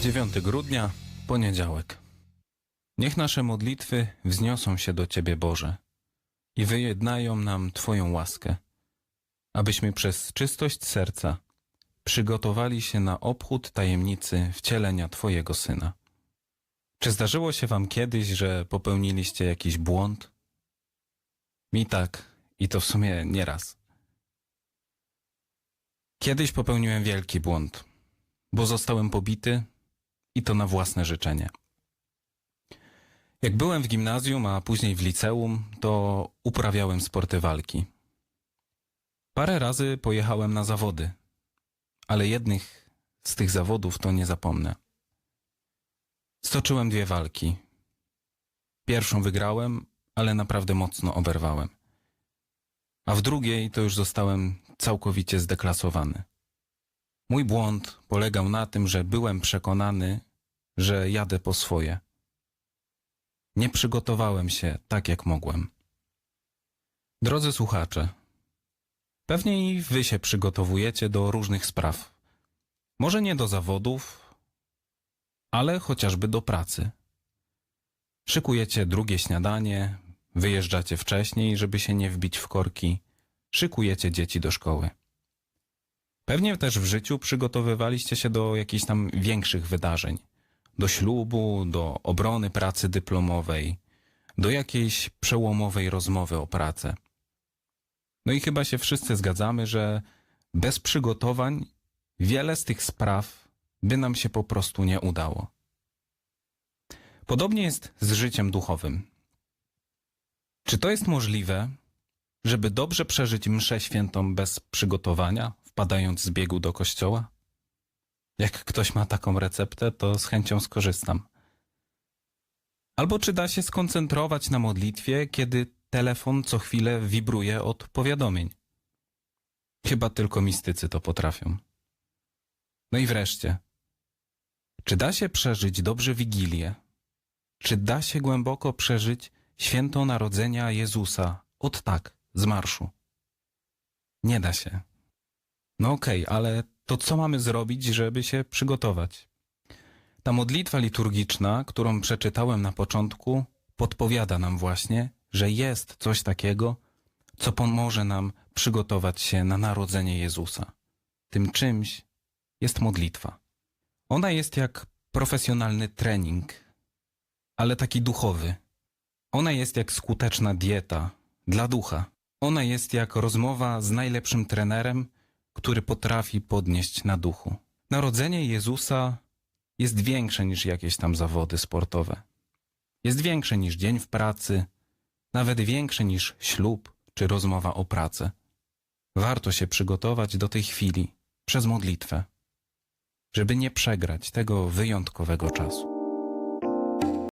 9 grudnia, poniedziałek. Niech nasze modlitwy wzniosą się do Ciebie, Boże, i wyjednają nam Twoją łaskę, abyśmy przez czystość serca przygotowali się na obchód tajemnicy wcielenia Twojego Syna. Czy zdarzyło się Wam kiedyś, że popełniliście jakiś błąd? Mi tak, i to w sumie nieraz. Kiedyś popełniłem wielki błąd, bo zostałem pobity i to na własne życzenie. Jak byłem w gimnazjum, a później w liceum, to uprawiałem sporty walki. Parę razy pojechałem na zawody, ale jednych z tych zawodów to nie zapomnę. Stoczyłem dwie walki. Pierwszą wygrałem, ale naprawdę mocno oberwałem. A w drugiej to już zostałem całkowicie zdeklasowany. Mój błąd polegał na tym, że byłem przekonany, że jadę po swoje. Nie przygotowałem się tak, jak mogłem. Drodzy słuchacze, pewnie i wy się przygotowujecie do różnych spraw. Może nie do zawodów, ale chociażby do pracy. Szykujecie drugie śniadanie, wyjeżdżacie wcześniej, żeby się nie wbić w korki, szykujecie dzieci do szkoły. Pewnie też w życiu przygotowywaliście się do jakichś tam większych wydarzeń. Do ślubu, do obrony pracy dyplomowej, do jakiejś przełomowej rozmowy o pracę. No i chyba się wszyscy zgadzamy, że bez przygotowań wiele z tych spraw by nam się po prostu nie udało. Podobnie jest z życiem duchowym. Czy to jest możliwe, żeby dobrze przeżyć mszę świętą bez przygotowania, wpadając z biegu do kościoła? Jak ktoś ma taką receptę, to z chęcią skorzystam. Albo czy da się skoncentrować na modlitwie, kiedy telefon co chwilę wibruje od powiadomień? Chyba tylko mistycy to potrafią. No i wreszcie, czy da się przeżyć dobrze Wigilię? Czy da się głęboko przeżyć święto Narodzenia Jezusa od tak, z marszu? Nie da się. No okej, ale to co mamy zrobić, żeby się przygotować? Ta modlitwa liturgiczna, którą przeczytałem na początku, podpowiada nam właśnie, że jest coś takiego, co pomoże nam przygotować się na narodzenie Jezusa. Tym czymś jest modlitwa. Ona jest jak profesjonalny trening, ale taki duchowy. Ona jest jak skuteczna dieta dla ducha. Ona jest jak rozmowa z najlepszym trenerem, który potrafi podnieść na duchu. Narodzenie Jezusa jest większe niż jakieś tam zawody sportowe. Jest większe niż dzień w pracy, nawet większe niż ślub czy rozmowa o pracę. Warto się przygotować do tej chwili przez modlitwę, żeby nie przegrać tego wyjątkowego czasu.